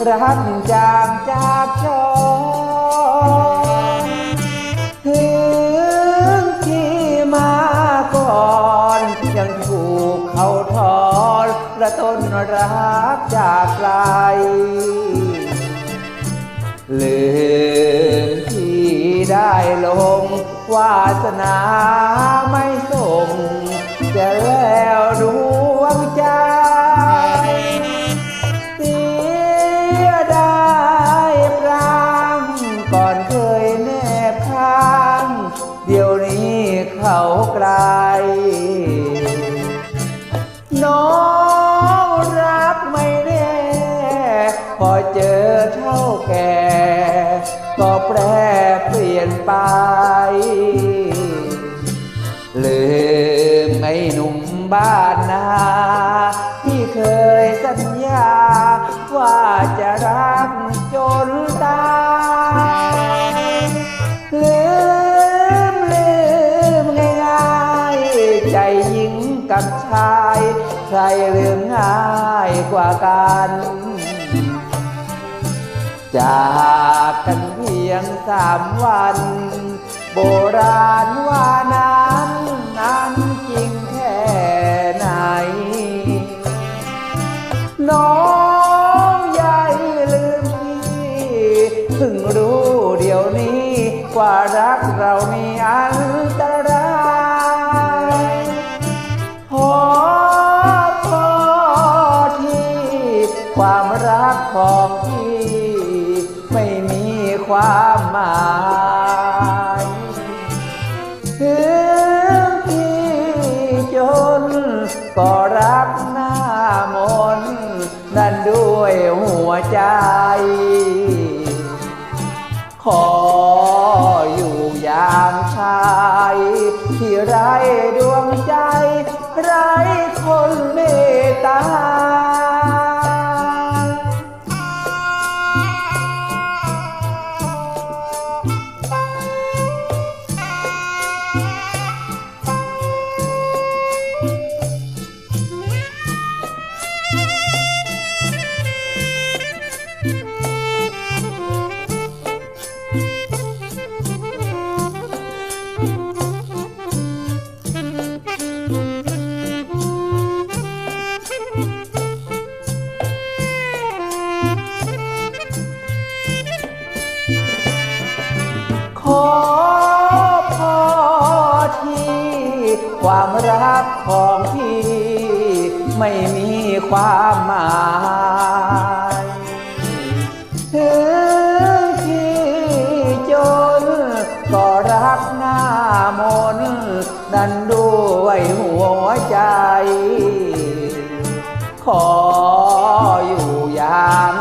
องห่างรักจางจากจรถึงที่มาก่อนยังถูกเขาทอนและต้นรักจากไกลลืมที่ได้ลงวาสนา ก็แปรเปลี่ยนไป ลืมไอ้หนุ่มบ้านนาที่เคยสัญญา ว่าจะรักจนตายลืมลืมง่ายๆ ใจหญิงกับชาย ใครลืมง่ายกว่ากันจากกันเยงสามวัน โบราณว่านั้นนั้นจริงแค่ไหน น้องใหญ่ลืมพี่เพิ่งรู้เดี๋ยวนี้ว่ารักเรามีอันตรายขอพอที่ความรัก ความหมายถึงที่จนก็รักหน้ามนนั่นด้วยหัวใจ ขออยู่อย่างชา ขอพอที่ความรักของพี่ ไม่มีความหมายถึงพี่จน ก็รักหน้ามนดันด้วยหัวใจ ขออยู่อย่าง